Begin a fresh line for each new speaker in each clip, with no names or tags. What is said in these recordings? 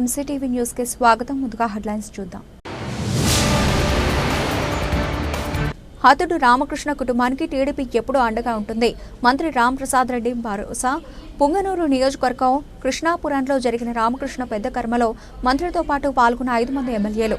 MCTV న్యూస్కి స్వాగతం. ముందుగా హెడ్లైన్స్ చూద్దాం. హతుడు రామకృష్ణ కుటుంబానికి టీడీపీ ఎప్పుడూ అండగా ఉంటుంది. మంత్రి రాంప్రసాద్ రెడ్డి భరోసా. పుంగనూరు నియోజకవర్గం కృష్ణాపురంలో జరిగిన రామకృష్ణ పెద్ద కర్మలో మంత్రితో పాటు పాల్గొన్న ఐదు మంది ఎమ్మెల్యేలు.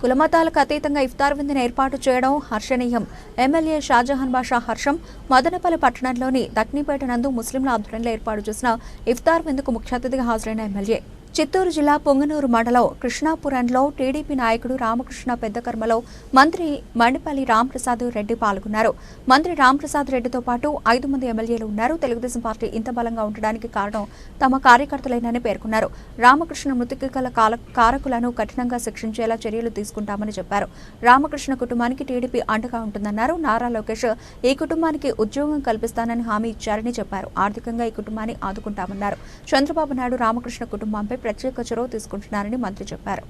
కులమతాలకు అతీతంగా ఇఫ్తార్ విందును ఏర్పాటు చేయడం హర్షణీయం. ఎమ్మెల్యే షాజహాన్ బాషా హర్షం మదనపల్లి పట్టణంలోని దక్నిపేట నందు ముస్లింల ఆధ్వర్యంలో ఏర్పాటు చేసిన ఇఫ్తార్ విందుకు ముఖ్య అతిథిగా హాజరైన ఎమ్మెల్యే చిత్తూరు జిల్లా పొంగనూరు మండలం కృష్ణాపురంలో టీడీపీ నాయకుడు రామకృష్ణ పెద్దకర్మలో మంత్రి మండిపల్లి రాంప్రసాద్ రెడ్డి పాల్గొన్నారు. మంత్రి రాంప్రసాద్ రెడ్డితో పాటు ఐదు మంది ఎమ్మెల్యేలు ఉన్నారు. తెలుగుదేశం పార్టీ ఇంత బలంగా ఉండడానికి కారణం తమ కార్యకర్తలేనని పేర్కొన్నారు. రామకృష్ణ మృతికి గల కాల- కారకులను కఠినంగా శిక్షించేలా చర్యలు తీసుకుంటామని చెప్పారు. రామకృష్ణ కుటుంబానికి టీడీపీ అండగా ఉంటుందన్నారు. నారా లోకేష్ ఈ కుటుంబానికి ఉద్యోగం కల్పిస్తానని హామీ ఇచ్చారని చెప్పారు. ఆర్థికంగా ఈ కుటుంబాన్ని ఆదుకుంటామన్నారు. చంద్రబాబు నాయుడు రామకృష్ణ కుటుంబంపై ప్రత్యేక చొరవ తీసుకుంటున్నారని మంత్రి చెప్పారు.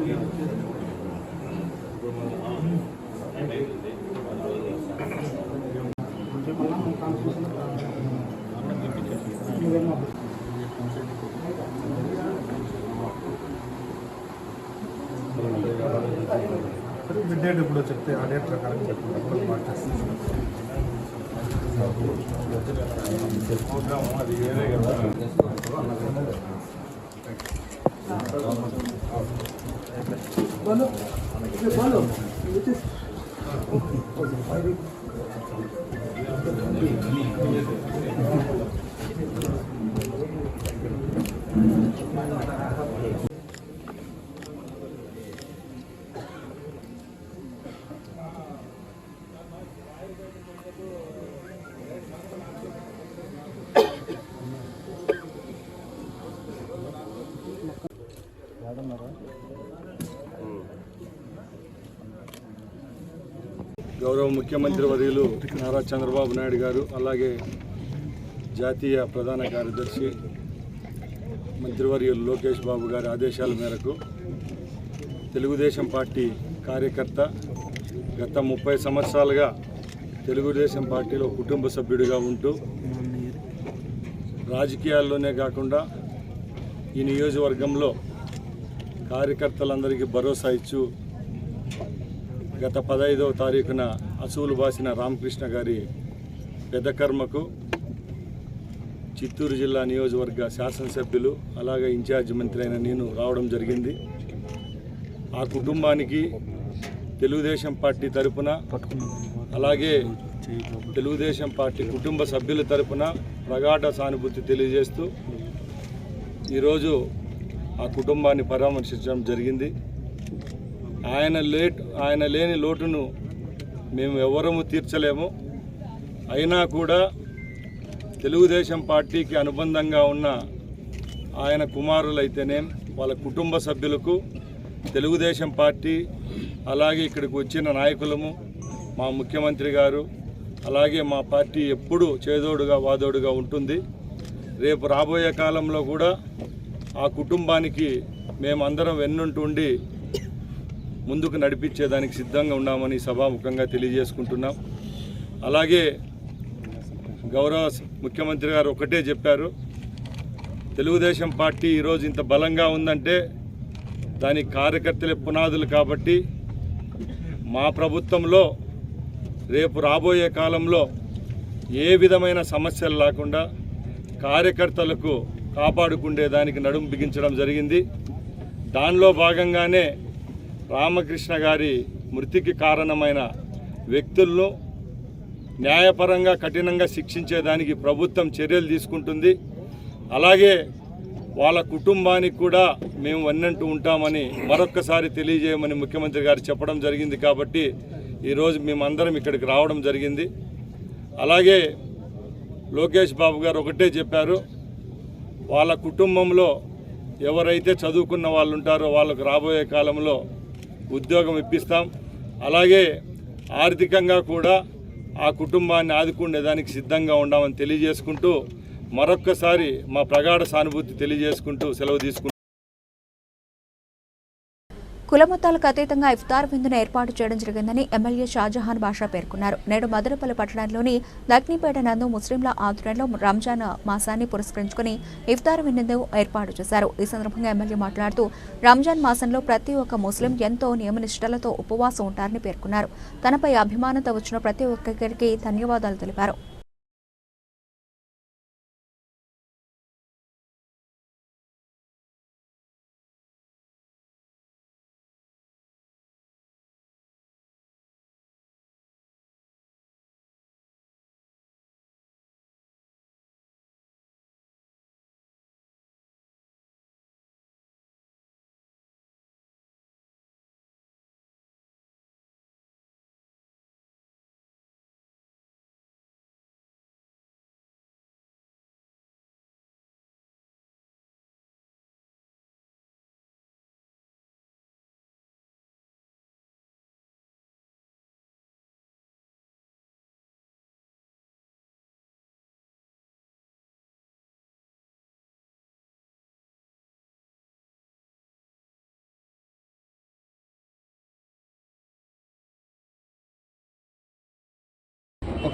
మిడ్ డేట్ ఇప్పుడు చెప్తే ఆ డేట్ ప్రకారం చెప్పినప్పుడు మార్చేస్తాం అది వేరే కదా
గౌరవ ముఖ్యమంత్రి వర్యులు నారా చంద్రబాబు నాయుడు గారు అలాగే జాతీయ ప్రధాన కార్యదర్శి మంత్రివర్యులు లోకేష్ బాబు గారి ఆదేశాల మేరకు తెలుగుదేశం పార్టీ కార్యకర్త గత ముప్పై సంవత్సరాలుగా తెలుగుదేశం పార్టీలో కుటుంబ సభ్యుడిగా ఉంటూ రాజకీయాల్లోనే కాకుండా ఈ నియోజకవర్గంలో కార్యకర్తలందరికీ భరోసా ఇచ్చు గత పదహైదవ తారీఖున అసూలు బాసిన రామకృష్ణ గారి పెద్ద కర్మకు చిత్తూరు జిల్లా నియోజకవర్గ శాసనసభ్యులు అలాగే ఇన్ఛార్జ్ మంత్రి అయిన నేను రావడం జరిగింది. ఆ కుటుంబానికి తెలుగుదేశం పార్టీ తరపున అలాగే తెలుగుదేశం పార్టీ కుటుంబ సభ్యుల తరపున ప్రగాఢ సానుభూతి తెలియజేస్తూ ఈరోజు ఆ కుటుంబాన్ని పరామర్శించడం జరిగింది. ఆయన లేట్ ఆయన లేని లోటును మేము ఎవరము తీర్చలేము. అయినా కూడా తెలుగుదేశం పార్టీకి అనుబంధంగా ఉన్న ఆయన కుమారులైతేనే వాళ్ళ కుటుంబ సభ్యులకు తెలుగుదేశం పార్టీ అలాగే ఇక్కడికి వచ్చిన నాయకులము మా ముఖ్యమంత్రి గారు అలాగే మా పార్టీ ఎప్పుడూ చేదోడుగా వాదోడుగా ఉంటుంది. రేపు రాబోయే కాలంలో కూడా ఆ కుటుంబానికి మేమందరం వెన్నుంటుండి ముందుకు నడిపించేదానికి సిద్ధంగా ఉన్నామని సభాముఖంగా తెలియజేసుకుంటున్నాం. అలాగే గౌరవ ముఖ్యమంత్రి గారు ఒకటే చెప్పారు. తెలుగుదేశం పార్టీ ఈరోజు ఇంత బలంగా ఉందంటే దాని కార్యకర్తలే పునాదులు కాబట్టి మా ప్రభుత్వంలో రేపు రాబోయే కాలంలో ఏ విధమైన సమస్యలు లేకుండా కార్యకర్తలకు కాపాడుకుండే దానికి నడుము బిగించడం జరిగింది. దానిలో భాగంగానే రామకృష్ణ గారి మృతికి కారణమైన వ్యక్తులను న్యాయపరంగా కఠినంగా శిక్షించేదానికి ప్రభుత్వం చర్యలు తీసుకుంటుంది. అలాగే వాళ్ళ కుటుంబానికి కూడా మేము వన్నంటూ ఉంటామని మరొక్కసారి తెలియజేయమని ముఖ్యమంత్రి గారు చెప్పడం జరిగింది కాబట్టి ఈరోజు మేమందరం ఇక్కడికి రావడం జరిగింది. అలాగే లోకేష్ బాబు గారు ఒకటే చెప్పారు వాళ్ళ కుటుంబంలో ఎవరైతే చదువుకున్న వాళ్ళు ఉంటారో వాళ్ళకు రాబోయే కాలంలో ఉద్యోగం ఇప్పిస్తాం. అలాగే ఆర్థికంగా కూడా ఆ కుటుంబాన్ని ఆదుకునేదానికి సిద్ధంగా ఉన్నామని తెలియజేసుకుంటూ మరొక్కసారి మా ప్రగాఢ సానుభూతి తెలియజేసుకుంటూ సెలవు తీసుకుంటాం
కులమతాలకు అతీతంగా ఇఫ్తార్ విందును ఏర్పాటు చేయడం జరిగిందని ఎమ్మెల్యే షాజహాన్ బాషా పేర్కొన్నారు. నేడు మదనపల్లి పట్టణంలోని లక్నీపేట నందు ముస్లింల ఆధ్వర్యంలో రంజాన్ మాసాన్ని పురస్కరించుకుని ఇఫ్తార్ విందును ఏర్పాటు చేశారు. ఈ సందర్భంగా ఎమ్మెల్యే మాట్లాడుతూ రంజాన్ మాసంలో ప్రతి ఒక్క ముస్లిం ఎంతో నియమనిష్టలతో ఉపవాసం ఉంటారని పేర్కొన్నారు. తనపై అభిమానంతో వచ్చిన ప్రతి ఒక్కరికి ధన్యవాదాలు తెలిపారు.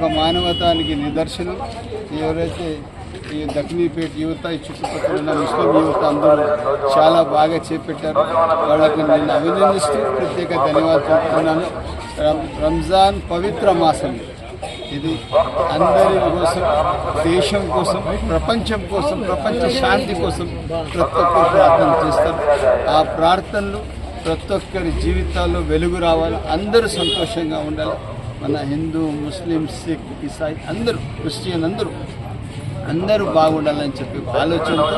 ఒక మానవతానికి నిదర్శనం. ఎవరైతే ఈ దక్షిణీపేట యువత ఈ చుట్టుపక్కల ఉన్న ముస్లిం యువత అందరూ చాలా బాగా చేపట్టారు. వాళ్ళకి నేను అభినందిస్తూ ప్రత్యేక ధన్యవాదాలు చెప్తున్నాను. రంజాన్ పవిత్ర మాసం ఇది అందరి కోసం దేశం కోసం ప్రపంచం కోసం ప్రపంచ శాంతి కోసం ప్రతి ఒక్కరు ప్రార్థన చేస్తారు. ఆ ప్రార్థనలు ప్రతి ఒక్కరి జీవితాల్లో వెలుగు రావాలి. అందరూ సంతోషంగా ఉండాలి. మన హిందూ ముస్లిం సిక్ ఇసాయి అందరూ క్రిస్టియన్ అందరూ అందరూ బాగుండాలని చెప్పి ఒక ఆలోచనతో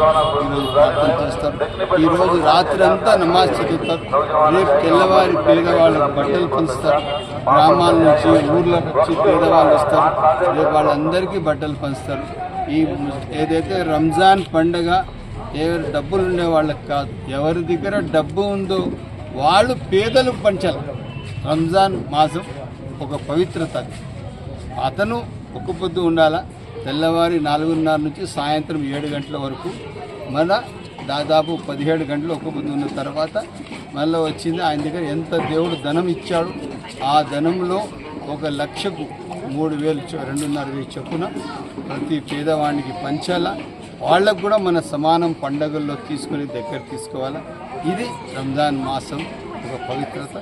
ఈరోజు ప్రార్థన చేస్తారు. ఈరోజు రాత్రి అంతా నమాజ్ చదువుతారు. రేపు తెల్లవారి పేదవాళ్ళకు బట్టలు పంచుతారు. గ్రామాల నుంచి ఊర్ల నుంచి పేదవాళ్ళు వస్తారు. రేపు వాళ్ళందరికీ బట్టలు పంచుతారు. ఈ ఏదైతే రంజాన్ పండగ ఎవరు డబ్బులు ఉండే వాళ్ళకి కాదు ఎవరి దగ్గర డబ్బు ఉందో వాళ్ళు పేదలు పంచాలి. రంజాన్ మాసం ఒక పవిత్రత. అతను ఒక్క పొద్దు ఉండాలా? తెల్లవారి నాలుగున్నర నుంచి సాయంత్రం ఏడు గంటల వరకు. మన దాదాపు పదిహేడు గంటలు ఒక్క పొద్దు ఉన్న తర్వాత మళ్ళీ వచ్చింది ఆయన దగ్గర ఎంత దేవుడు ధనం ఇచ్చాడు. ఆ ధనంలో ఒక లక్షకు మూడు వేలు రెండున్నర వేలు చొప్పున ప్రతి పేదవాడికి పంచాలా? వాళ్ళకు కూడా మన సమానం పండగల్లో తీసుకొని దగ్గర తీసుకోవాలా? ఇది రంజాన్ మాసం. ఒక పవిత్రత.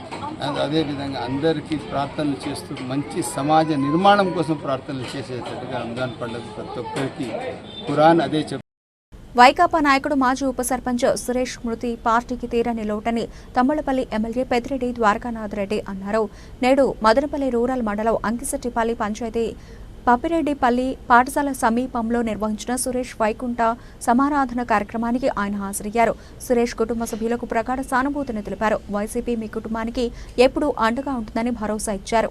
అండ్ అదేవిధంగా అందరికీ ప్రార్థనలు చేస్తూ మంచి సమాజ నిర్మాణం కోసం ప్రార్థనలు చేసేటట్టుగా రంజాన్ పండుగ ప్రతి ఒక్కరికి ఖురాన్ అదే చెప్
వైకాపా నాయకుడు మాజీ ఉప సర్పంచ్ సురేష్ మృతి పార్టీకి తీరని లోటని తమ్మలపల్లి ఎమ్మెల్యే పెద్దిరెడ్డి ద్వారకానాథ్ రెడ్డి అన్నారు. నేడు మదనపల్లి రూరల్ మండలం అంకిశెట్టిపల్లి పంచాయతీ పాపిరెడ్డిపల్లి పాఠశాల సమీపంలో నిర్వహించిన సురేష్ వైకుంఠ సమారాధన కార్యక్రమానికి ఆయన హాజరయ్యారు. సురేష్ కుటుంబ సభ్యులకు ప్రగాఢ సానుభూతిని తెలిపారు. వైసీపీ మీ కుటుంబానికి ఎప్పుడూ అండగా ఉంటుందని భరోసా ఇచ్చారు.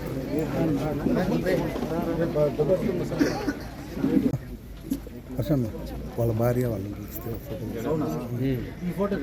అసలు వాళ్ళ భార్య వాళ్ళని పిలిస్తే ఫోటో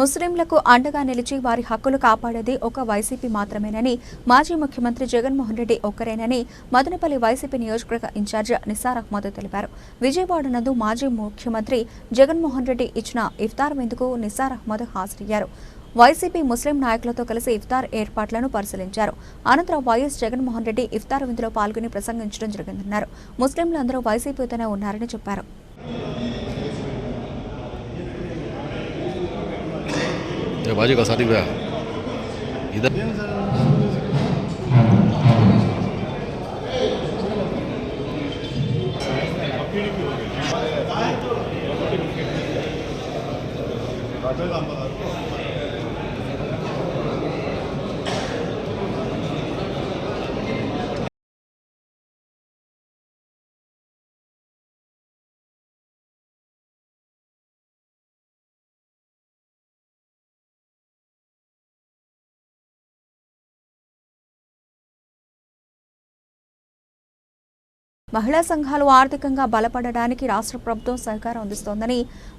ముస్లింలకు అండగా నిలిచి వారి హక్కులు కాపాడేది ఒక వైసీపీ మాత్రమేనని మాజీ ముఖ్యమంత్రి జగన్మోహన్ రెడ్డి ఒక్కరేనని మదనపల్లి వైసీపీ నియోజకవర్గ ఇన్ఛార్జ్ నిసార్ అహ్మద్ తెలిపారు. విజయవాడ నందు మాజీ ముఖ్యమంత్రి జగన్మోహన్ రెడ్డి ఇచ్చిన ఇఫ్తార్ విందుకు నిసార్ అహ్మద్ హాజరయ్యారు. వైసీపీ ముస్లిం నాయకులతో కలిసి ఇఫ్తార్ ఏర్పాట్లను పరిశీలించారు. అనంతరం వైఎస్ జగన్మోహన్ రెడ్డి ఇఫ్తార్ విందులో పాల్గొని ప్రసంగించడం జరిగిందన్నారు. ముస్లింలందరూ వైసీపీతోనే ఉన్నారని చెప్పారు.
ये
మహిళా సంఘాలు ఆర్థికంగా బలపడడానికి రాష్ట్ర ప్రభుత్వం సహకారం అందిస్తోందని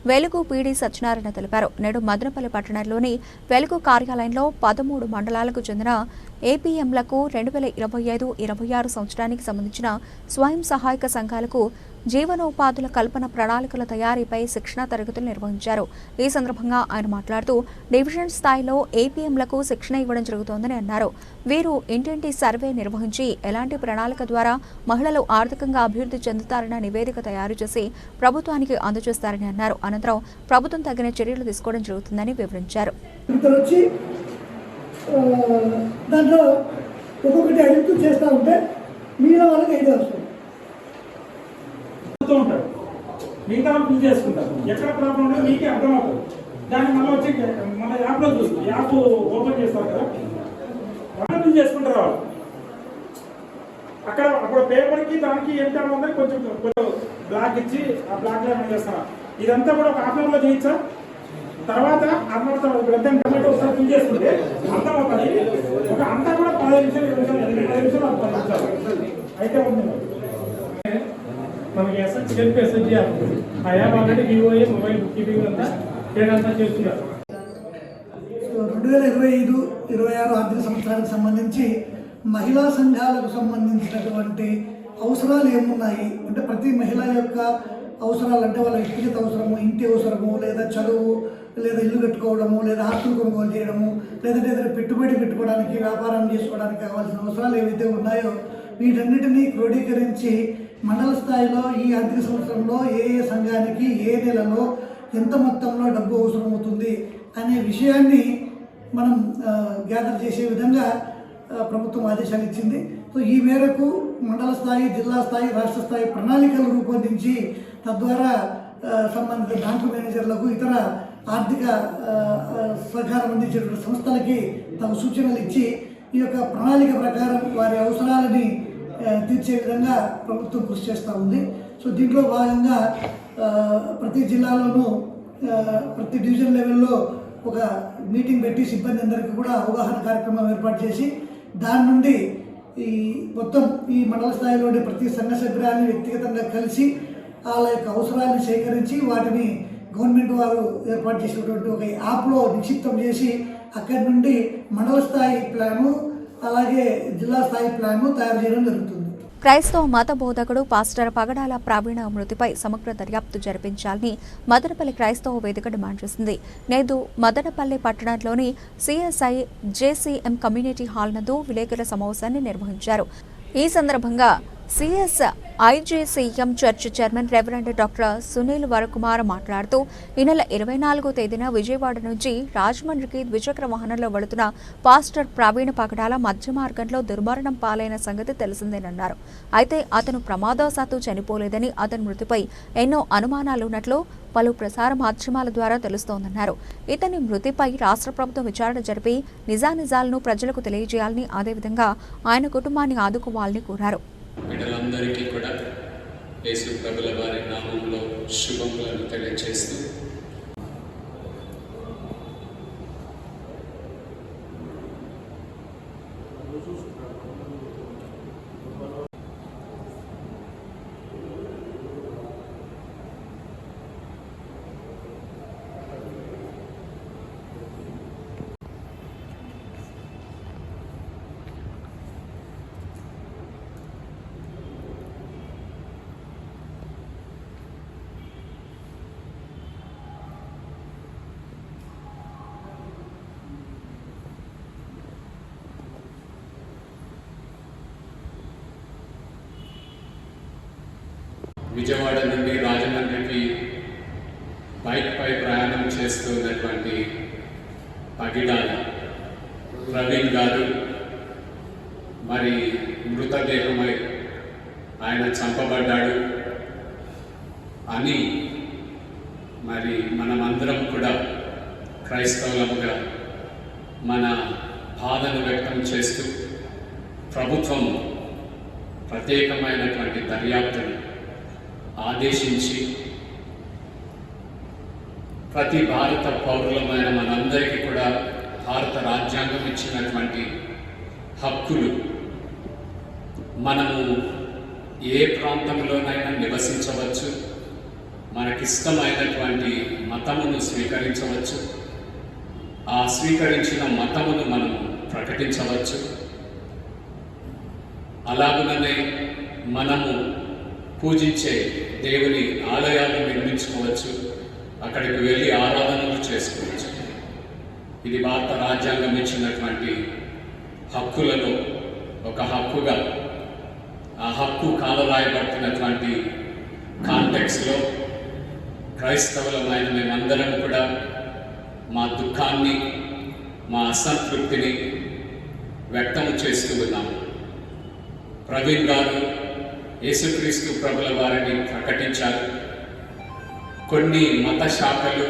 వెలుగు పీడీ సత్యనారాయణ తెలిపారు. నేడు మదనపల్లి పట్టణంలోని వెలుగు కార్యాలయంలో పదమూడు మండలాలకు చెందిన ఏపీఎంలకు రెండు వేల ఇరవై ఐదు ఇరవై ఆరు సంవత్సరానికి సంబంధించిన స్వయం సహాయక సంఘాలకు జీవనోపాధుల కల్పన ప్రణాళికల తయారీపై శిక్షణా తరగతులు నిర్వహించారు. ఈ సందర్భంగా ఆయన మాట్లాడుతూ డివిజన్ స్థాయిలో ఏపీఎంలకు శిక్షణ ఇవ్వడం జరుగుతోందని అన్నారు. వీరు ఇంటింటి సర్వే నిర్వహించి ఎలాంటి ప్రణాళిక ద్వారా మహిళలు ఆర్థికంగా అభివృద్ధి చెందుతారన్న నివేదిక తయారు చేసి ప్రభుత్వానికి అందజేస్తారని అన్నారు. అనంతరం ప్రభుత్వం తగిన చర్యలు తీసుకోవడం జరుగుతుందని వివరించారు.
దాంట్లో ఒక్కొక్కటి అడుగుతూ చేస్తూ ఉంటే మిగిలిన వాళ్ళకి ఐడియా వస్తుంది
చెప్తూ ఉంటాడు మిగతా ఫిల్ చేసుకుంటారు. ఎక్కడ ప్రాబ్లం ఉందో మీకే అర్థమవుతుంది. దాన్ని మళ్ళీ వచ్చి మన యాప్లో చూస్తాం యాప్ ఓపెన్ చేస్తారు కదా. వాళ్ళు ఫిల్ చేసుకుంటారు వాళ్ళు. అక్కడ అప్పుడు పేపర్కి దానికి ఏం తేడా ఉందని కొంచెం కొంచెం బ్లాక్ ఇచ్చి ఆ బ్లాక్లో ఏమైనా చేస్తారా. ఇదంతా కూడా ఒక హాఫ్ అవర్లో చేయించా. తర్వాత అర్థమవుతా పెద్ద ఒకసారి ఫిల్ చేసుకుంటే అర్థమవుతుంది ఒక అంతా కూడా పదిహేను నిమిషాలు ఇరవై నిమిషాలు పదిహేను నిమిషాలు అంత పది నిమిషాలు అయితే ఉంది మనకి ఎస్ఎస్ చెప్పి ఎస్ఎస్ చేయాలి ఆ app already VOA mobile bookkeeping అంతా చేయడంతా చేస్తున్నారు.
రెండు వేల ఇరవై ఐదు ఇరవై ఆరు ఆర్థిక సంవత్సరానికి సంబంధించి మహిళా సంఘాలకు సంబంధించినటువంటి అవసరాలు ఏమున్నాయి? అంటే ప్రతి మహిళ యొక్క అవసరాలు అంటే వాళ్ళ వ్యక్తిగత అవసరము ఇంటి అవసరము లేదా చదువు లేదా ఇల్లు కట్టుకోవడము లేదా ఆస్తులు కొనుగోలు చేయడము లేదంటే ఏదైనా పెట్టుబడి పెట్టుకోవడానికి వ్యాపారం చేసుకోవడానికి కావాల్సిన అవసరాలు ఏవైతే ఉన్నాయో వీటన్నిటినీ క్రోడీకరించి మండల స్థాయిలో ఈ ఆర్థిక సంవత్సరంలో ఏ ఏ సంఘానికి ఏ నెలలో ఎంత మొత్తంలో డబ్బు అవసరం అవుతుంది అనే విషయాన్ని మనం గ్యాదర్ చేసే విధంగా ప్రభుత్వం ఆదేశాలు ఇచ్చింది. సో ఈ మేరకు మండల స్థాయి జిల్లా స్థాయి రాష్ట్ర స్థాయి ప్రణాళికలు రూపొందించి తద్వారా సంబంధిత బ్యాంకు మేనేజర్లకు ఇతర ఆర్థిక సహకారం అందించేటువంటి సంస్థలకి తమ సూచనలు ఇచ్చి ఈ యొక్క ప్రణాళిక ప్రకారం వారి అవసరాలని తీర్చే విధంగా ప్రభుత్వం కృషి చేస్తూ ఉంది. సో దీంట్లో భాగంగా ప్రతి జిల్లాలోనూ ప్రతి డివిజన్ లెవెల్లో ఒక మీటింగ్ పెట్టి సిబ్బంది అందరికీ కూడా అవగాహన కార్యక్రమం ఏర్పాటు చేసి దాని నుండి ఈ మొత్తం ఈ మండల స్థాయిలో ఉండే ప్రతి సంఘ సభ్యురాన్ని వ్యక్తిగతంగా కలిసి వాళ్ళ యొక్క అవసరాలను సేకరించి వాటిని గవర్నమెంట్ వారు ఏర్పాటు చేసినటువంటి ఒక యాప్లో నిక్షిప్తం చేసి అక్కడి నుండి మండల స్థాయి ప్లాను అలాగే జిల్లా స్థాయి ప్లాను తయారు చేయడం జరుగుతుంది.
క్రైస్తవ మత బోధకుడు పాస్టర్ పగడాల ప్రావీణ మృతిపై సమగ్ర దర్యాప్తు జరిపించాలని మదనపల్లి క్రైస్తవ వేదిక డిమాండ్ చేసింది. నేడు మదనపల్లి పట్టణంలోని సిఎస్ఐ జేసీఎం కమ్యూనిటీ హాల్ నందు విలేకరుల సమావేశాన్ని నిర్వహించారు. ఈ సందర్భంగా CS IJCM church chairman reverend doctor Sunil Varakumar మాట్లాడుతూ ఈ నెల ఇరవై నాలుగో తేదీన విజయవాడ నుంచి రాజమండ్రికి ద్విచక్ర వాహనంలో వెళుతున్న పాస్టర్ ప్రవీణ్ పగడాల మధ్య మార్గంలో దుర్మరణం పాలైన సంగతి తెలిసిందేనన్నారు. అయితే అతను ప్రమాదవశాత్తు చనిపోలేదని అతని మృతిపై ఎన్నో అనుమానాలున్నట్లు పలు ప్రసార మాధ్యమాల ద్వారా తెలుస్తోందన్నారు. ఇతని మృతిపై రాష్ట్ర ప్రభుత్వం విచారణ జరిపి నిజానిజాలను ప్రజలకు తెలియజేయాలని అదేవిధంగా ఆయన కుటుంబాన్ని ఆదుకోవాలని కోరారు.
బిడ్డలందరికీ కూడా యేసు ప్రభుల వారి నామంలో శుభములను తెలియజేస్తూ విజయవాడ నుండి రాజమండ్రికి బైక్పై ప్రయాణం చేస్తున్నటువంటి పగిడాల ప్రవీణ్ గారు మరి మృతదేహమై ఆయన చంపబడ్డాడు అని మరి మనమందరం కూడా క్రైస్తవులముగా మన బాధను వ్యక్తం చేస్తూ ప్రభుత్వం ప్రత్యేకమైనటువంటి దర్యాప్తును ఆదేశించి ప్రతి భారత పౌరులమైన మనందరికీ కూడా భారత రాజ్యాంగం ఇచ్చినటువంటి హక్కులు. మనము ఏ ప్రాంతంలోనైనా నివసించవచ్చు. మనకిష్టమైనటువంటి మతమును స్వీకరించవచ్చు. ఆ స్వీకరించిన మతమును మనం ప్రకటించవచ్చు. అలాగుననే మనము పూజించే దేవుని ఆలయాలు నిర్మించుకోవచ్చు. అక్కడికి వెళ్ళి ఆరాధనలు చేసుకోవచ్చు. ఇది భారత రాజ్యాంగం ఇచ్చినటువంటి హక్కులలో ఒక హక్కుగా ఆ హక్కు కాలరాయబడుతున్నటువంటి కాంటెక్స్లో క్రైస్తవులమైన మేమందరం కూడా మా దుఃఖాన్ని మా అసంతృప్తిని వ్యక్తం చేస్తూ ఉన్నాము. ప్రవీణ్ గారు యేసుక్రీస్తు ప్రభుల వారిని ప్రకటించారు. కొన్ని మత శాఖలు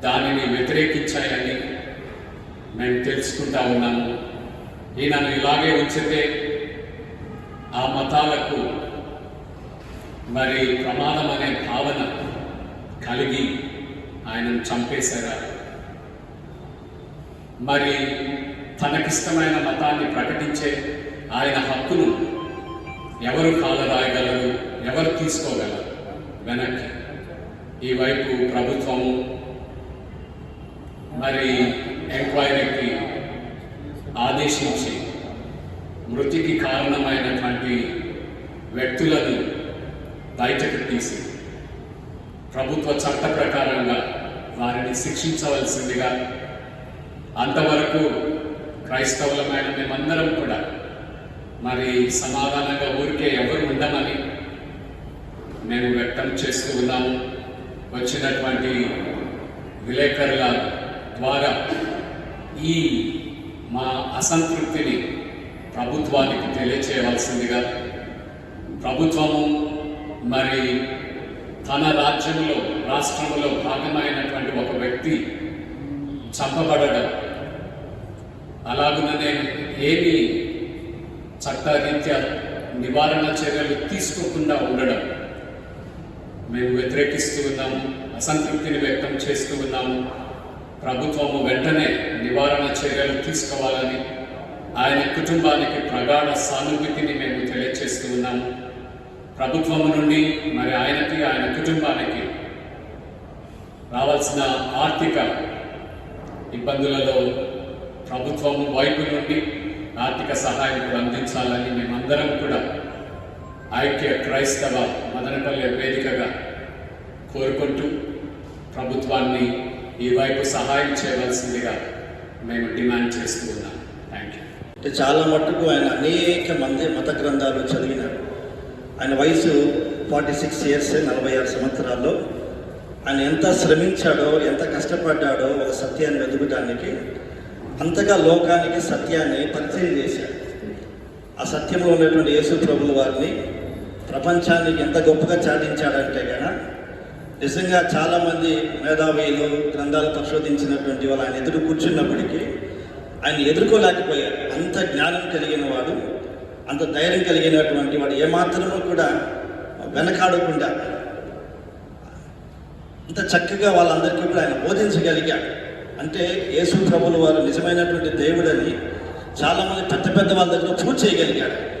దానిని వ్యతిరేకించాయని మేము తెలుసుకుంటా ఉన్నాము. ఈయనను ఇలాగే ఉంచితే ఆ మతాలకు మరి ప్రమాదం అనే భావన కలిగి ఆయనను చంపేశారు మరి తనకిష్టమైన మతాన్ని ప్రకటించే ఆయన హక్కును ఎవరు కాలరాయగలరు ఎవరు తీసుకోగలరు? వెనక్కి. ఈ వైపు ప్రభుత్వం మరి ఎంక్వైరీకి ఆదేశించి మృతికి కారణమైనటువంటి వ్యక్తులను బయటకు తీసి ప్రభుత్వ చట్ట ప్రకారంగా వారిని శిక్షించవలసిందిగా అంతవరకు క్రైస్తవులమైన మేమందరం కూడా మరి సమాధానంగా ఊరికే ఎవరు ఉండమని మేము వ్యక్తం చేస్తూ ఉన్నాము. వచ్చినటువంటి విలేకరుల ద్వారా ఈ మా అసంతృప్తిని ప్రభుత్వానికి తెలియచేయవలసిందిగా ప్రభుత్వము మరి తన రాజ్యంలో రాష్ట్రంలో భాగమైనటువంటి ఒక వ్యక్తి చంపబడడం. అలాగుననే ఏమి చట్టరీత్యా నివారణ చర్యలు తీసుకోకుండా ఉండడం. మేము వ్యతిరేకిస్తూ ఉన్నాము అసంతృప్తిని వ్యక్తం చేస్తూ ఉన్నాము. ప్రభుత్వము వెంటనే నివారణ చర్యలు తీసుకోవాలని ఆయన కుటుంబానికి ప్రగాఢ సానుభూతిని మేము తెలియజేస్తూ ఉన్నాము. ప్రభుత్వము నుండి మరి ఆయనకి ఆయన కుటుంబానికి రావాల్సిన ఆర్థిక ఇబ్బందులలో ప్రభుత్వం వైపు నుండి ఆర్థిక సహాయం కూడా అందించాలని మేమందరం కూడా ఐక్య క్రైస్తవ మదనపల్లె వేదికగా కోరుకుంటూ ప్రభుత్వాన్ని ఈ వైపు సహాయం చేయవలసిందిగా మేము డిమాండ్ చేస్తూ ఉన్నాం. థ్యాంక్ యూ
అంటే చాలా మట్టుకు ఆయన అనేక మంది మత గ్రంథాలు చదివినారు. ఆయన వయసు ఫార్టీ సిక్స్ ఇయర్స్ నలభై ఆరు సంవత్సరాల్లో. ఆయన ఎంత శ్రమించాడో ఎంత కష్టపడ్డాడో ఒక సత్యాన్ని వెతుకడానికి అంతగా లోకానికి సత్యాన్ని పరిచయం చేశాడు. ఆ సత్యంలో ఉన్నటువంటి యేసు ప్రభుల వారిని ప్రపంచానికి ఎంత గొప్పగా చాటించాడంటే కదా నిజంగా చాలామంది మేధావీలు గ్రంథాలు పరిశోధించినటువంటి వాళ్ళు ఆయన ఎదురు కూర్చున్నప్పటికీ ఆయన ఎదుర్కోలేకపోయారు. అంత జ్ఞానం కలిగిన వాడు అంత ధైర్యం కలిగినటువంటి వాడు ఏమాత్రమూ కూడా వెనకాడకుండా అంత చక్కగా వాళ్ళందరికీ కూడా ఆయన బోధించగలిగాడు. అంటే యేసు ప్రభులు వారు నిజమైనటువంటి దేవుడని చాలామంది పెద్ద పెద్ద వాళ్ళ దగ్గర ప్రూవ్ చేయగలిగాడు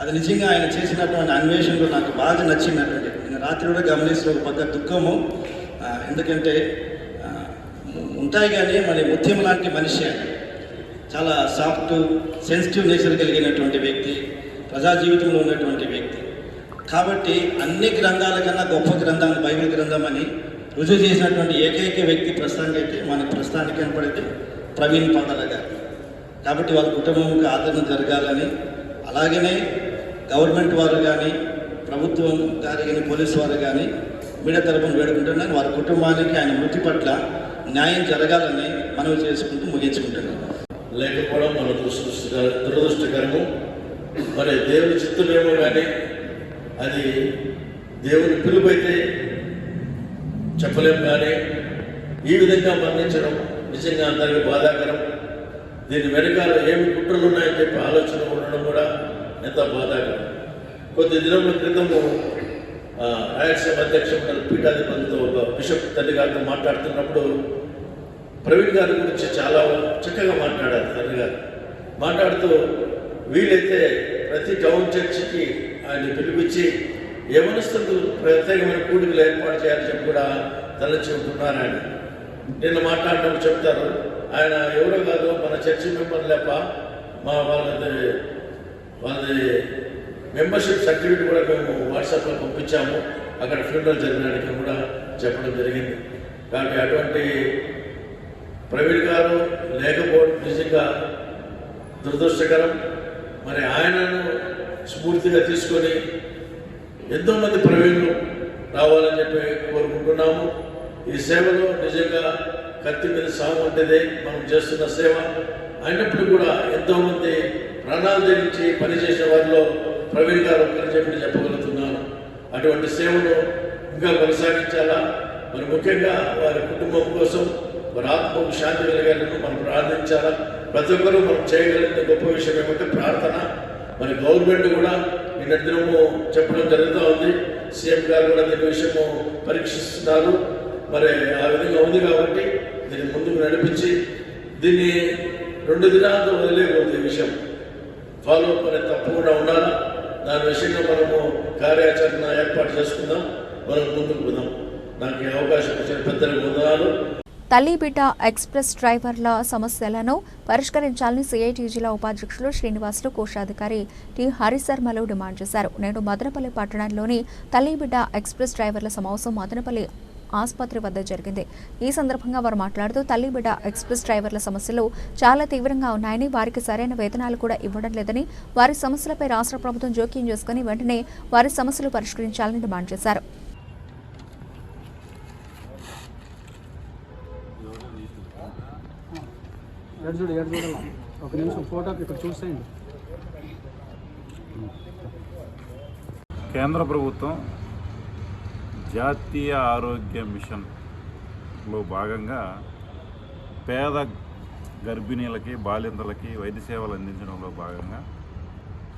అది నిజంగా ఆయన చేసినటువంటి అన్వేషణలో నాకు బాగా నచ్చినటువంటి నేను రాత్రి కూడా గమనిస్తే ఒక పక్క దుఃఖము ఎందుకంటే ఉంటాయి కానీ మరి ముత్యం లాంటి మనిషి చాలా సాఫ్ట్ సెన్సిటివ్ నేచర్ కలిగినటువంటి వ్యక్తి ప్రజా జీవితంలో ఉన్నటువంటి వ్యక్తి. కాబట్టి అన్ని గ్రంథాల కన్నా గొప్ప గ్రంథం బైబిల్ గ్రంథం అని రుజువు చేసినటువంటి ఏకైక వ్యక్తి ప్రస్తుతానికి అయితే మనకి ప్రస్తుతానికి కనపడితే ప్రవీణ్ పాటల గారు. కాబట్టి వాళ్ళ కుటుంబంకి ఆదరణ జరగాలని అలాగనే గవర్నమెంట్ వారు కానీ ప్రభుత్వం గారు కానీ పోలీసు వారు కానీ మీడియా తరపున వేడుకుంటున్నాను వారి కుటుంబానికి ఆయన మృతి పట్ల న్యాయం జరగాలని మనవి చేసుకుంటూ ముగించుకుంటున్నాను
లేకపోవడం మన దురదృష్టకర దురదృష్టకరము. మరి దేవుని చిత్తులేమో కానీ అది దేవుని పిలుపైతే చెప్పలేము కానీ ఈ విధంగా మరణించడం నిజంగా అందరికీ బాధాకరం. దీని వెనకాల ఏమి కుట్రలు ఉన్నాయని చెప్పి ఆలోచన ఉండడం కూడా ఎంత బాధాకరం కొద్ది దినముల క్రితము ఆ, రాయలసీమ అధ్యక్ష పీఠాధిపతితో ఒక బిషప్ తల్లి గారితో మాట్లాడుతున్నప్పుడు ప్రవీణ్ గారి గురించి చాలా చక్కగా మాట్లాడారు తండ్రి గారు. మాట్లాడుతూ వీలైతే ప్రతి టౌన్ చర్చికి ఆయన పిలిపించి యవనస్తులు ప్రత్యేకమైన కూడికలు ఏర్పాటు చేయాలని చెప్పి కూడా తలచి ఉంటున్నారు ఆయన. నిన్న మాట్లాడినప్పుడు చెప్తారు ఆయన ఎవరో కాదు మన చర్చి మెంబర్ లేప మా వాళ్ళది వాళ్ళది మెంబర్షిప్ సర్టిఫికేట్ కూడా మేము వాట్సాప్లో పంపించాము. అక్కడ ఫ్యూనరల్ జరిగినానికి కూడా చెప్పడం జరిగింది. కాబట్టి అటువంటి ప్రవీణ్ గారు లేకపోవడం నిజంగా దురదృష్టకరం. మరి ఆయనను స్ఫూర్తిగా తీసుకొని ఎంతోమంది ప్రవీణులు రావాలని చెప్పి కోరుకుంటున్నాము. ఈ సేవలో నిజంగా కత్తి మీద సాగు ఉంటేదే మనం చేస్తున్న సేవ. అయినప్పుడు కూడా ఎంతోమంది ప్రాణాలు ధరించి పనిచేసే వారిలో ప్రవీణ్ గారు ఒకరి చెప్పి చెప్పగలుగుతున్నాను. అటువంటి సేవను ఇంకా కొనసాగించాలా? మరి ముఖ్యంగా వారి కుటుంబం కోసం వారి ఆత్మకు శాంతి కలిగాలని మనం ప్రార్థించాలా? ప్రతి ఒక్కరూ మనం చేయగలిగిన గొప్ప విషయం ఏమంటే ప్రార్థన. మరి గవర్నమెంట్ కూడా నిన్న దినము చెప్పడం జరుగుతూ ఉంది. సీఎం గారు కూడా దీని విషయము పరీక్షిస్తున్నారు. మరి ఆ విధంగా ఉంది కాబట్టి దీన్ని ముందుకు నడిపించి దీన్ని రెండు దినాలతో వదిలేకూడదు ఈ విషయం. ఫాలో అప్ అనేది తప్పకుండా ఉండాలి? దాని విషయంగా మనము కార్యాచరణ ఏర్పాటు చేసుకుందాం. మనం ముందుకు పోదాం. నాకు అవకాశం ఇచ్చిన పెద్దలకు వందనాలు
తల్లి ఎక్స్ప్రెస్ డ్రైవర్ల సమస్యలను పరిష్కరించాలని సిఐటి జిల్లా ఉపాధ్యక్షులు శ్రీనివాసులు కోశాధికారి టి హరిశర్మలు డిమాండ్ చేశారు. నేడు మదనపల్లి పట్టణంలోని తల్లి ఎక్స్ప్రెస్ డ్రైవర్ల సమావేశం మదనపల్లి ఆసుపత్రి వద్ద జరిగింది. ఈ సందర్భంగా వారు మాట్లాడుతూ తల్లి బిడ్డ ఎక్స్ప్రెస్ డ్రైవర్ల సమస్యలు చాలా తీవ్రంగా ఉన్నాయని వారికి సరైన వేతనాలు కూడా ఇవ్వడం లేదని వారి సమస్యలపై రాష్ట్ర ప్రభుత్వం జోక్యం చేసుకుని వెంటనే వారి సమస్యలు పరిష్కరించాలని డిమాండ్ చేశారు.
చూడు ఎడు చూడాలి ఒక నిమిషం ఫోటో ఇక్కడ చూసేయండి.
కేంద్ర ప్రభుత్వం జాతీయ ఆరోగ్య మిషన్లో భాగంగా పేద గర్భిణీలకి బాలింతలకి వైద్య సేవలు అందించడంలో భాగంగా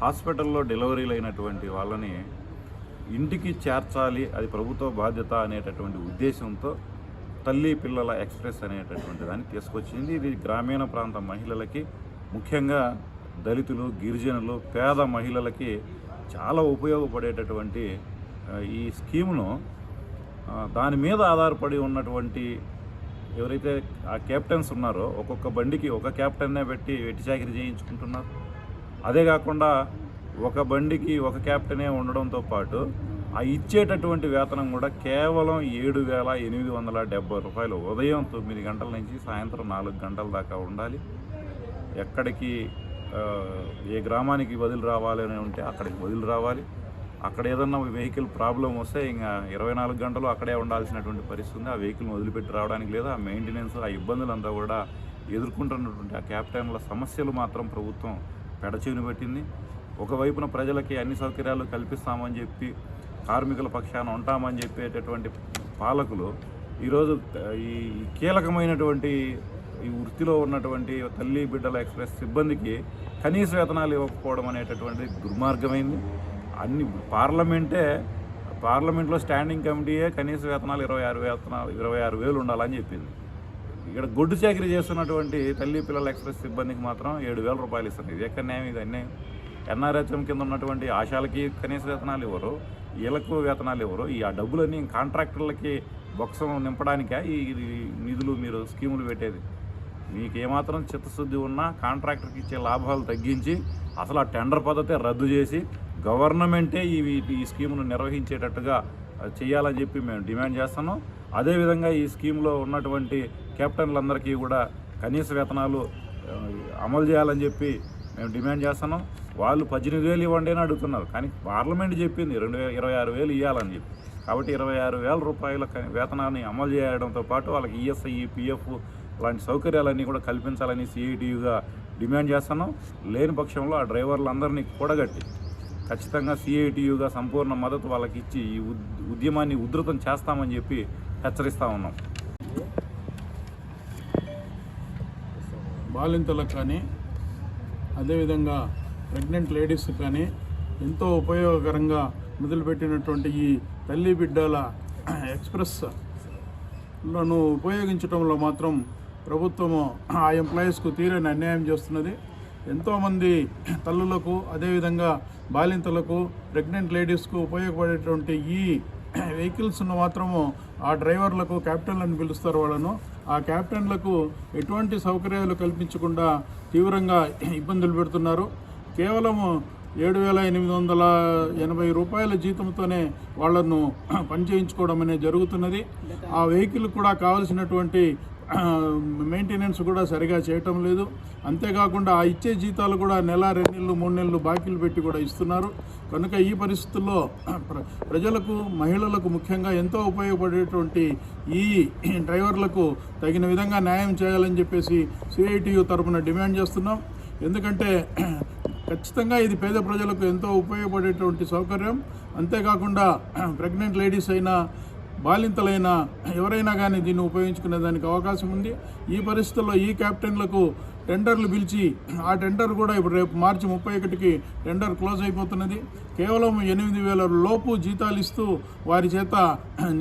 హాస్పిటల్లో డెలివరీలు అయినటువంటి వాళ్ళని ఇంటికి చేర్చాలి అది ప్రభుత్వ బాధ్యత అనేటటువంటి ఉద్దేశంతో తల్లి పిల్లల ఎక్స్ప్రెస్ అనేటటువంటి దాన్ని తీసుకొచ్చింది. ఇది గ్రామీణ ప్రాంత మహిళలకి ముఖ్యంగా దళితులు గిరిజనులు పేద మహిళలకి చాలా ఉపయోగపడేటటువంటి ఈ స్కీమును దాని మీద ఆధారపడి ఉన్నటువంటి ఎవరైతే ఆ కెప్టెన్స్ ఉన్నారో ఒక్కొక్క బండికి ఒక కెప్టెన్నే పెట్టి వెట్టి చాకిరి చేయించుకుంటున్నారు. అదే కాకుండా ఒక బండికి ఒక కెప్టెనే ఉండడంతో పాటు ఆ ఇచ్చేటటువంటి వేతనం కూడా కేవలం ఏడు వేల ఎనిమిది వందల డెబ్బై రూపాయలు ఉదయం తొమ్మిది గంటల నుంచి సాయంత్రం నాలుగు గంటల దాకా ఉండాలి. ఎక్కడికి ఏ గ్రామానికి వదిలి రావాలి అని ఉంటే అక్కడికి వదిలి రావాలి. అక్కడ ఏదన్నా వెహికల్ ప్రాబ్లం వస్తే ఇంకా ఇరవై నాలుగు గంటలు అక్కడే ఉండాల్సినటువంటి పరిస్థితి ఉంది. ఆ వెహికల్ని వదిలిపెట్టి రావడానికి లేదా ఆ మెయింటెనెన్స్ ఆ ఇబ్బందులంతా కూడా ఎదుర్కొంటున్నటువంటి ఆ క్యాప్టెన్ల సమస్యలు మాత్రం ప్రభుత్వం పెడచెవిని పెట్టింది. ఒకవైపున ప్రజలకి అన్ని సౌకర్యాలు కల్పిస్తామని చెప్పి కార్మికుల పక్షాన ఉంటామని చెప్పేటటువంటి పాలకులు ఈరోజు ఈ కీలకమైనటువంటి ఈ వృత్తిలో ఉన్నటువంటి తల్లి బిడ్డల ఎక్స్ప్రెస్ సిబ్బందికి కనీస వేతనాలు ఇవ్వకపోవడం అనేటటువంటి దుర్మార్గమైంది. అన్ని పార్లమెంటే పార్లమెంట్లో స్టాండింగ్ కమిటీయే కనీస వేతనాలు ఇరవై ఆరు వేతనాలు ఇరవై ఆరు వేలు ఉండాలని చెప్పింది. ఇక్కడ గొడ్డు చాకరీ చేస్తున్నటువంటి తల్లి పిల్లల ఎక్స్ప్రెస్ సిబ్బందికి మాత్రం ఏడు వేల రూపాయలు ఇస్తుంది ఇది ఎక్కడ న్యాయం? ఇది ఎన్ఆర్హెచ్ఎం కింద ఉన్నటువంటి ఆశాలకి కనీస వేతనాలు ఇవ్వరు వీళ్ళకు వేతనాలు ఇవ్వరు. ఈ ఆ డబ్బులన్నీ కాంట్రాక్టర్లకి బొక్సం నింపడానికే? ఈ ఈ నిధులు మీరు స్కీములు పెట్టేది? మీకు ఏమాత్రం చిత్తశుద్ధి ఉన్నా కాంట్రాక్టర్కి ఇచ్చే లాభాలు తగ్గించి అసలు ఆ టెండర్ పద్ధతి రద్దు చేసి గవర్నమెంటే ఈ ఈ స్కీమును నిర్వహించేటట్టుగా చేయాలని చెప్పి మేము డిమాండ్ చేస్తున్నాం. అదేవిధంగా ఈ స్కీమ్లో ఉన్నటువంటి కెప్టెన్లందరికీ కూడా కనీస వేతనాలు అమలు చేయాలని చెప్పి మేము డిమాండ్ చేస్తున్నాం. వాళ్ళు పద్దెనిమిది వేలు ఇవ్వండి అని అడుగుతున్నారు. కానీ పార్లమెంట్ చెప్పింది రెండు వేల ఇరవై ఆరు వేలు ఇవ్వాలని చెప్పి. కాబట్టి ఇరవై ఆరు వేల రూపాయల వేతనాన్ని అమలు చేయడంతో పాటు వాళ్ళకి ఈఎస్ఐ పిఎఫ్ లాంటి సౌకర్యాలన్నీ కూడా కల్పించాలని సిఐటియుగా డిమాండ్ చేస్తున్నాం. లేని పక్షంలో ఆ డ్రైవర్లందరినీ కూడగట్టి ఖచ్చితంగా సిఐటియుగా సంపూర్ణ మద్దతు వాళ్ళకి ఇచ్చి ఈ ఉద్- ఉద్యమాన్ని ఉధృతం చేస్తామని చెప్పి హెచ్చరిస్తా ఉన్నాం.
బాలింతలకు కానీ అదేవిధంగా ప్రెగ్నెంట్ లేడీస్ కానీ ఎంతో ఉపయోగకరంగా మొదలుపెట్టినటువంటి ఈ తల్లి బిడ్డల ఎక్స్ప్రెస్లను ఉపయోగించడంలో మాత్రం ప్రభుత్వము ఆ ఎంప్లాయీస్కు తీరని అన్యాయం చేస్తున్నది. ఎంతోమంది తల్లులకు అదేవిధంగా బాలింతలకు ప్రెగ్నెంట్ లేడీస్కు ఉపయోగపడేటువంటి ఈ వెహికల్స్ను మాత్రము ఆ డ్రైవర్లకు క్యాప్టెన్లు అని పిలుస్తారు వాళ్ళను. ఆ క్యాప్టెన్లకు ఎటువంటి సౌకర్యాలు కల్పించకుండా తీవ్రంగా ఇబ్బందులు పెడుతున్నారు. కేవలము ఏడు వేల ఎనిమిది వందల ఎనభై రూపాయల జీతంతోనే వాళ్ళను పనిచేయించుకోవడం అనేది జరుగుతున్నది. ఆ వెహికల్ కూడా కావలసినటువంటి మెయింటెనెన్స్ కూడా సరిగా చేయటం లేదు. అంతేకాకుండా ఆ ఇచ్చే జీతాలు కూడా నెల రెండు నెలలు మూడు నెలలు బాకీలు పెట్టి కూడా ఇస్తున్నారు. కనుక ఈ పరిస్థితుల్లో ప్ర- ప్రజలకు మహిళలకు ముఖ్యంగా ఎంతో ఉపయోగపడేటువంటి ఈ డ్రైవర్లకు తగిన విధంగా న్యాయం చేయాలని చెప్పేసి సిఐటియు తరపున డిమాండ్ చేస్తున్నాం. ఎందుకంటే ఖచ్చితంగా ఇది పేద ప్రజలకు ఎంతో ఉపయోగపడేటువంటి సౌకర్యం. అంతేకాకుండా ప్రెగ్నెంట్ లేడీస్ అయినా బాలింతలైనా ఎవరైనా కానీ దీన్ని ఉపయోగించుకునే దానికి అవకాశం ఉంది. ఈ పరిస్థితుల్లో ఈ క్యాప్టెన్లకు టెండర్లు పిలిచి ఆ టెండర్ కూడా ఇప్పుడు రేపు మార్చి ముప్పై ఒకటికి టెండర్ క్లోజ్ అయిపోతున్నది. కేవలం ఎనిమిది వేల లోపు జీతాలు ఇస్తూ వారి చేత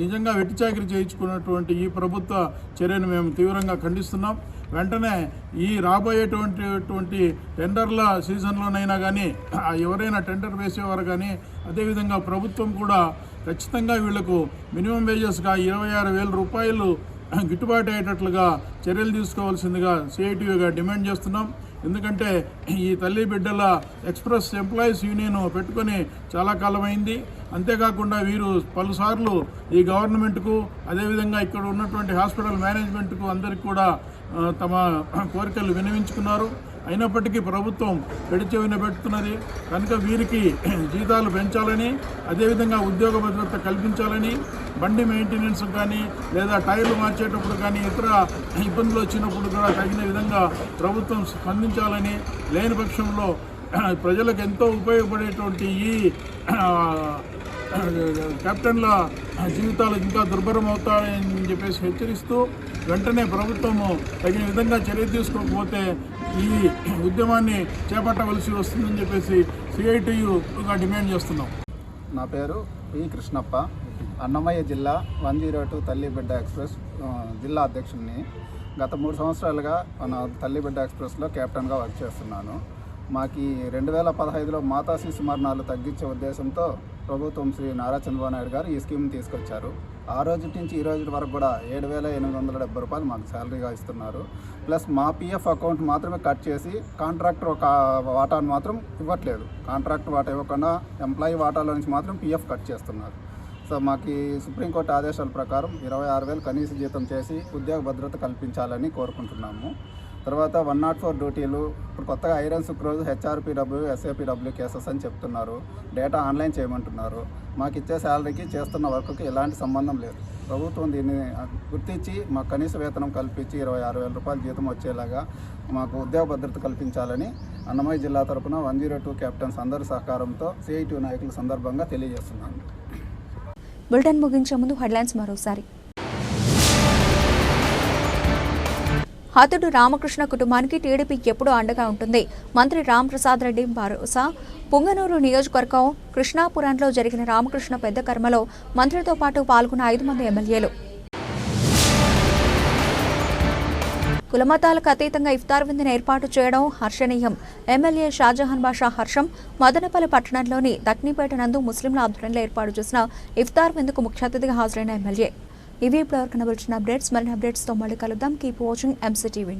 నిజంగా వెట్టి చాకరీ చేయించుకున్నటువంటి ఈ ప్రభుత్వ చర్యను మేము తీవ్రంగా ఖండిస్తున్నాం. వెంటనే ఈ రాబోయేటువంటి టెండర్ల సీజన్లోనైనా కానీ ఎవరైనా టెండర్ వేసేవారు కానీ అదేవిధంగా ప్రభుత్వం కూడా ఖచ్చితంగా వీళ్ళకు మినిమం వేజెస్గా ఇరవై ఆరు వేల రూపాయలు గిట్టుబాటు అయ్యేటట్లుగా చర్యలు తీసుకోవాల్సిందిగా సిఐటిగా డిమాండ్ చేస్తున్నాం. ఎందుకంటే ఈ తల్లి బిడ్డల ఎక్స్ప్రెస్ ఎంప్లాయీస్ యూనియన్ పెట్టుకొని చాలా కాలమైంది. అంతేకాకుండా వీరు పలుసార్లు ఈ గవర్నమెంట్కు అదేవిధంగా ఇక్కడ ఉన్నటువంటి హాస్పిటల్ మేనేజ్మెంట్కు అందరికీ కూడా తమ కోరికలు వినవించుకున్నారు అయినప్పటికీ ప్రభుత్వం పెడిచెవిన పెడుతున్నది. కనుక వీరికి జీతాలు పెంచాలని అదేవిధంగా ఉద్యోగ భద్రత కల్పించాలని బండి మెయింటెనెన్స్ కానీ లేదా టైర్లు మార్చేటప్పుడు కానీ ఇతర ఇబ్బందులు వచ్చినప్పుడు కూడా తగిన విధంగా ప్రభుత్వం స్పందించాలని లేని పక్షంలో ప్రజలకు ఎంతో ఉపయోగపడేటువంటి ఈ కెప్టెన్ల జీవితాలు ఇంకా దుర్భరం అవుతాయని చెప్పేసి హెచ్చరిస్తూ వెంటనే ప్రభుత్వము తగిన విధంగా చర్య తీసుకోకపోతే ఈ ఉద్యమాన్ని చేపట్టవలసి వస్తుందని చెప్పేసి సిఐటియుగా డిమాండ్ చేస్తున్నాం.
నా పేరు పి కృష్ణప్ప అన్నమయ్య జిల్లా వన్ జీరో టూ తల్లిబిడ్డ ఎక్స్ప్రెస్ జిల్లా అధ్యక్షుడిని. గత మూడు సంవత్సరాలుగా మన తల్లిబిడ్డ ఎక్స్ప్రెస్లో కెప్టెన్గా వర్క్ చేస్తున్నాను. మాకు ఈ రెండు వేల పదహైదులో మాతా శిశు మరణాలు తగ్గించే ఉద్దేశంతో ప్రభుత్వం శ్రీ నారా చంద్రబాబు నాయుడు గారు ఈ స్కీమ్ తీసుకొచ్చారు. ఆ రోజు నుంచి ఈ రోజు వరకు కూడా ఏడు వేల ఎనిమిది వందల డెబ్బై రూపాయలు మాకు శాలరీగా ఇస్తున్నారు. ప్లస్ మా పిఎఫ్ అకౌంట్ మాత్రమే కట్ చేసి కాంట్రాక్టర్ ఒక వాటాను మాత్రం ఇవ్వట్లేదు. కాంట్రాక్ట్ వాటా ఇవ్వకుండా ఎంప్లాయీ వాటాలో నుంచి మాత్రం పిఎఫ్ కట్ చేస్తున్నారు. సో మాకు ఈ సుప్రీంకోర్టు ఆదేశాల ప్రకారం ఇరవై ఆరు వేలు కనీస జీతం చేసి ఉద్యోగ భద్రత కల్పించాలని కోరుకుంటున్నాము. తర్వాత వన్ నాట్ ఫోర్ డ్యూటీలు. ఇప్పుడు కొత్తగా iron sucrose HRPW SAPW cases అని చెప్తున్నారు. డేటా ఆన్లైన్ చేయమంటున్నారు. మాకు ఇచ్చే శాలరీకి చేస్తున్న వర్క్కి ఎలాంటి సంబంధం లేదు. ప్రభుత్వం దీన్ని గుర్తించి మాకు కనీస వేతనం కల్పించి ఇరవై ఆరు వేల రూపాయల జీతం వచ్చేలాగా మాకు ఉద్యోగ భద్రత కల్పించాలని అన్నమయ్య జిల్లా తరపున వన్ జీరో టూ కెప్టెన్స్ అందరి సహకారంతో సిఐటి నాయకుల సందర్భంగా తెలియజేస్తున్నాను.
బులెటిన్ ముగించే ముందు హెడ్లైన్స్ మరోసారి. హతుడు రామకృష్ణ కుటుంబానికి టీడీపీ ఎప్పుడూ అండగా ఉంటుంది. మంత్రి రాంప్రసాద్ రెడ్డి భరోసా. పుంగనూరు నియోజకవర్గం కృష్ణాపురంలో జరిగిన రామకృష్ణ పెద్ద కర్మలో మంత్రితో పాటు పాల్గొన్న ఐదు మంది ఎమ్మెల్యేలు. కులమతాలకు అతీతంగా ఇఫ్తార్ విందును ఏర్పాటు చేయడం హర్షణీయం. ఎమ్మెల్యే షాజహాన్ బాషా హర్షం మదనపల్లి పట్టణంలోని దక్నిపేట నందు ముస్లింల ఆధ్వర్యంలో ఏర్పాటు చేసిన ఇఫ్తార్ విందుకు ముఖ్య అతిథిగా హాజరైన ఎమ్మెల్యే. ఇవి ఇప్పటివరకు కనబడిచిన అప్డేట్స్. మరిన్ని అప్డేట్స్తో మళ్ళీ కలుద్దాం. Keep watching MCTV